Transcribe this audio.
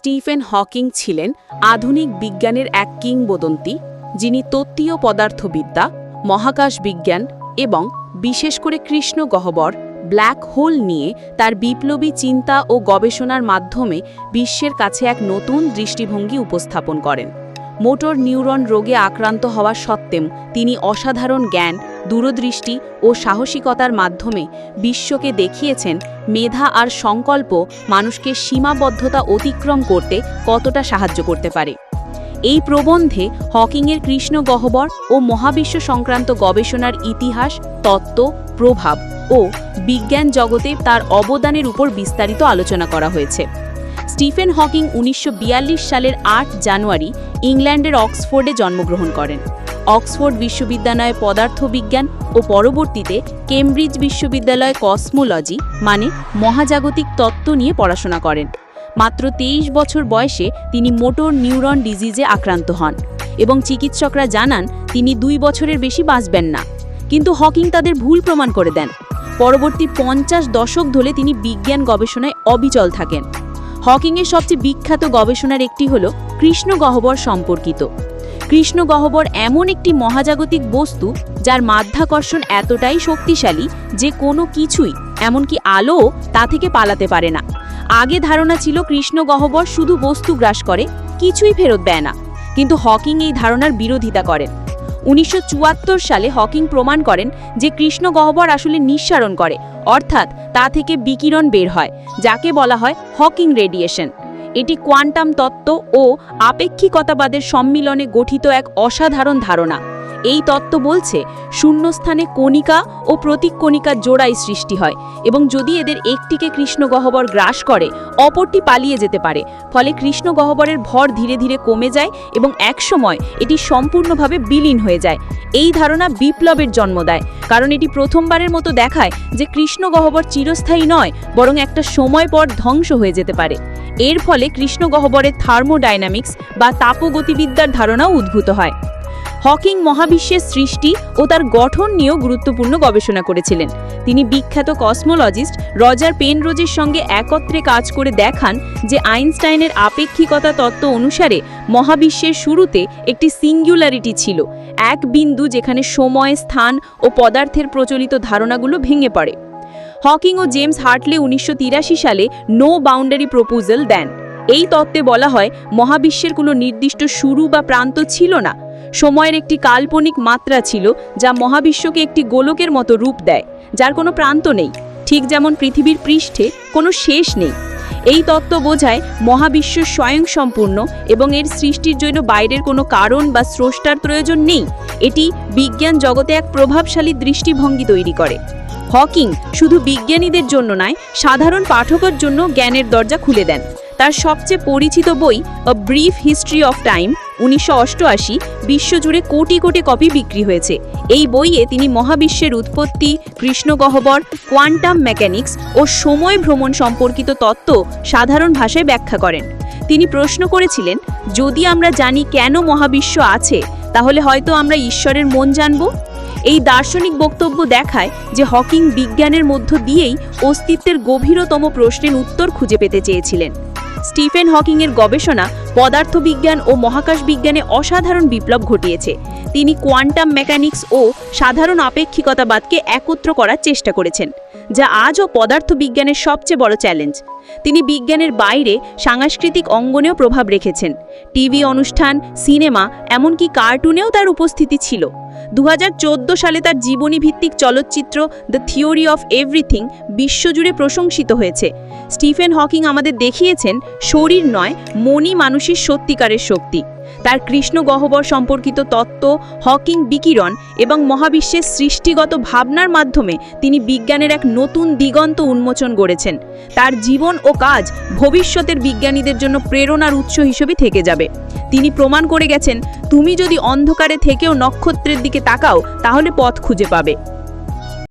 Stephen Hawking ছিলেন আধুনিক বিজ্ঞানের এক কিংবদন্তি, যিনি তত্ত্বীয় পদার্থবিদ্যা, মহাকাশ বিজ্ঞান এবং বিশেষ করে কৃষ্ণ গহ্বর, ব্ল্যাক হোল নিয়ে তার বিপ্লবী চিন্তা ও গবেষণার মাধ্যমে বিশ্বের কাছে এক নতুন দৃষ্টিভঙ্গি উপস্থাপন করেন। মোটর নিউরন রোগে আক্রান্ত হওয়া সত্ত্বেও তিনি অসাধারণ জ্ঞান দূরদৃষ্টি ও সাহসিকতার মাধ্যমে বিশ্বকে দেখিয়েছেন মেধা আর সংকল্প মানুষকে সীমাবদ্ধতা অতিক্রম করতে কতটা সাহায্য করতে পারে। এই প্রবন্ধে হকিংয়ের কৃষ্ণ গহ্বর ও মহাবিশ্ব সংক্রান্ত গবেষণার ইতিহাস, তত্ত্ব, প্রভাব ও বিজ্ঞান জগতে তার অবদানের উপর বিস্তারিত আলোচনা করা হয়েছে। স্টিফেন হকিং উনিশশো বিয়াল্লিশ সালের আট জানুয়ারি ইংল্যান্ডের অক্সফোর্ডে জন্মগ্রহণ করেন। অক্সফোর্ড বিশ্ববিদ্যালয়ে পদার্থবিজ্ঞান ও পরবর্তীতে কেমব্রিজ বিশ্ববিদ্যালয়ে কসমোলজি মানে মহাজাগতিক তত্ত্ব নিয়ে পড়াশোনা করেন। মাত্র তেইশ বছর বয়সে তিনি মোটর নিউরন ডিজিজে আক্রান্ত হন এবং চিকিৎসকরা জানান, তিনি দুই বছরের বেশি বাঁচবেন না। কিন্তু হকিং তাদের ভুল প্রমাণ করে দেন। পরবর্তী পঞ্চাশ দশক ধরে তিনি বিজ্ঞান গবেষণায় অবিচল থাকেন। হকিংয়ের সবচেয়ে বিখ্যাত গবেষণার একটি হল কৃষ্ণ গহ্বর সম্পর্কিত। কৃষ্ণ গহ্বর এমন একটি মহাজাগতিক বস্তু যার মাধ্যাকর্ষণ এতটাই শক্তিশালী যে কোনো কিছুই, এমনকি আলো তা থেকে পালাতে পারে না। আগে ধারণা ছিল কৃষ্ণ গহ্বর শুধু বস্তু গ্রাস করে, কিছুই ফেরত দেয় না। কিন্তু হকিং এই ধারণার বিরোধিতা করেন। উনিশশো চুয়াত্তর সালে হকিং প্রমাণ করেন যে কৃষ্ণ গহ্বর আসলে নিঃসারণ করে, অর্থাৎ তা থেকে বিকিরণ বের হয়, যাকে বলা হয় হকিং রেডিয়েশন। এটি কোয়ান্টাম তত্ত্ব ও আপেক্ষিকতাবাদের সম্মিলনে গঠিত এক অসাধারণ ধারণা। এই তত্ত্ব বলছে, শূন্যস্থানে কণিকা ও প্রতীক কণিকার জোড়াই সৃষ্টি হয় এবং যদি এদের একটিকে কৃষ্ণ গহ্বর গ্রাস করে, অপরটি পালিয়ে যেতে পারে। ফলে কৃষ্ণ গহ্বরের ভর ধীরে ধীরে কমে যায় এবং একসময় এটি সম্পূর্ণভাবে বিলীন হয়ে যায়। এই ধারণা বিপ্লবের জন্ম দেয়, কারণ এটি প্রথমবারের মতো দেখায় যে কৃষ্ণ গহ্বর চিরস্থায়ী নয়, বরং একটা সময় পর ধ্বংস হয়ে যেতে পারে। এর ফলে কৃষ্ণ গহ্বরের থার্মোডাইনামিক্স বা তাপগতিবিদ্যার ধারণাও উদ্ভূত হয়। হকিং মহাবিশ্বের সৃষ্টি ও তার গঠন নিয়েও গুরুত্বপূর্ণ গবেষণা করেছিলেন। তিনি বিখ্যাত কসমোলজিস্ট রজার পেনরোজের সঙ্গে একত্রে কাজ করে দেখান যে আইনস্টাইনের আপেক্ষিকতা তত্ত্ব অনুসারে মহাবিশ্বের শুরুতে একটি সিঙ্গুলারিটি ছিল, এক বিন্দু যেখানে সময়, স্থান ও পদার্থের প্রচলিত ধারণাগুলো ভেঙে পড়ে। হকিং ও জেমস হার্টলে উনিশশো তিরাশি সালে নো বাউন্ডারি প্রপোজাল দেন। এই তত্ত্বে বলা হয়, মহাবিশ্বের কোনো নির্দিষ্ট শুরু বা প্রান্ত ছিল না সময়ের একটি কাল্পনিক মাত্রা ছিল যা মহাবিশ্বকে একটি গোলকের মতো রূপ দেয়, যার কোনো প্রান্ত নেই, ঠিক যেমন পৃথিবীর পৃষ্ঠে কোনো শেষ নেই। এই তত্ত্ব বোঝায় মহাবিশ্ব স্বয়ংসম্পূর্ণ এবং এর সৃষ্টির জন্য বাইরের কোনো কারণ বা স্রষ্টার প্রয়োজন নেই। এটি বিজ্ঞান জগতে এক প্রভাবশালী দৃষ্টিভঙ্গি তৈরি করে। হকিং শুধু বিজ্ঞানীদের জন্য নয়, সাধারণ পাঠকের জন্য জ্ঞানের দরজা খুলে দেন। তার সবচেয়ে পরিচিত বই a brief history of time উনিশশো অষ্টআশি বিশ্বজুড়ে কোটি কোটি কপি বিক্রি হয়েছে। এই বইয়ে তিনি মহাবিশ্বের উৎপত্তি, কৃষ্ণগহ্বর, কোয়ান্টাম মেকানিক্স ও সময় ভ্রমণ সম্পর্কিত তত্ত্ব সাধারণ ভাষায় ব্যাখ্যা করেন। তিনি প্রশ্ন করেছিলেন, যদি আমরা জানি কেন মহাবিশ্ব আছে, তাহলে হয়তো আমরা ঈশ্বরের মন জানব? এই দার্শনিক বক্তব্য দেখায় যে হকিং বিজ্ঞানের মধ্য দিয়েই অস্তিত্বের গভীরতম প্রশ্নের উত্তর খুঁজে পেতে চেয়েছিলেন। স্টিফেন হকিংয়ের গবেষণা পদার্থবিজ্ঞান ও মহাকাশ বিজ্ঞানে অসাধারণ বিপ্লব ঘটিয়েছে। তিনি কোয়ান্টাম মেকানিক্স ও সাধারণ আপেক্ষিকতাবাদকে একত্র করার চেষ্টা করেছেন, যা আজও পদার্থবিজ্ঞানের সবচেয়ে বড় চ্যালেঞ্জ। তিনি বিজ্ঞানের বাইরে সাংস্কৃতিক অঙ্গনেও প্রভাব রেখেছেন। টিভি অনুষ্ঠান, সিনেমা, এমনকি কার্টুনেও তার উপস্থিতি ছিল। দু হাজার চোদ্দ সালে তার জীবনী ভিত্তিক চলচ্চিত্র দ্য থিওরি অফ এভরিথিং বিশ্বজুড়ে প্রশংসিত হয়েছে। স্টিফেন হকিং আমাদের দেখিয়েছেন, শরীর নয়, মনই মানুষের সত্যিকারের শক্তি। তার কৃষ্ণ গহ্বর সম্পর্কিত তত্ত্ব, হকিং বিকিরণ এবং মহাবিশ্বের সৃষ্টিগত ভাবনার মাধ্যমে তিনি বিজ্ঞানের এক নতুন দিগন্ত উন্মোচন গড়েছেন। তার জীবন ও কাজ ভবিষ্যতের বিজ্ঞানীদের জন্য প্রেরণার উৎস হিসেবে থেকে যাবে। তিনি প্রমাণ করে গেছেন, তুমি যদি অন্ধকারে থেকেও নক্ষত্রের দিকে তাকাও, তাহলে পথ খুঁজে পাবে।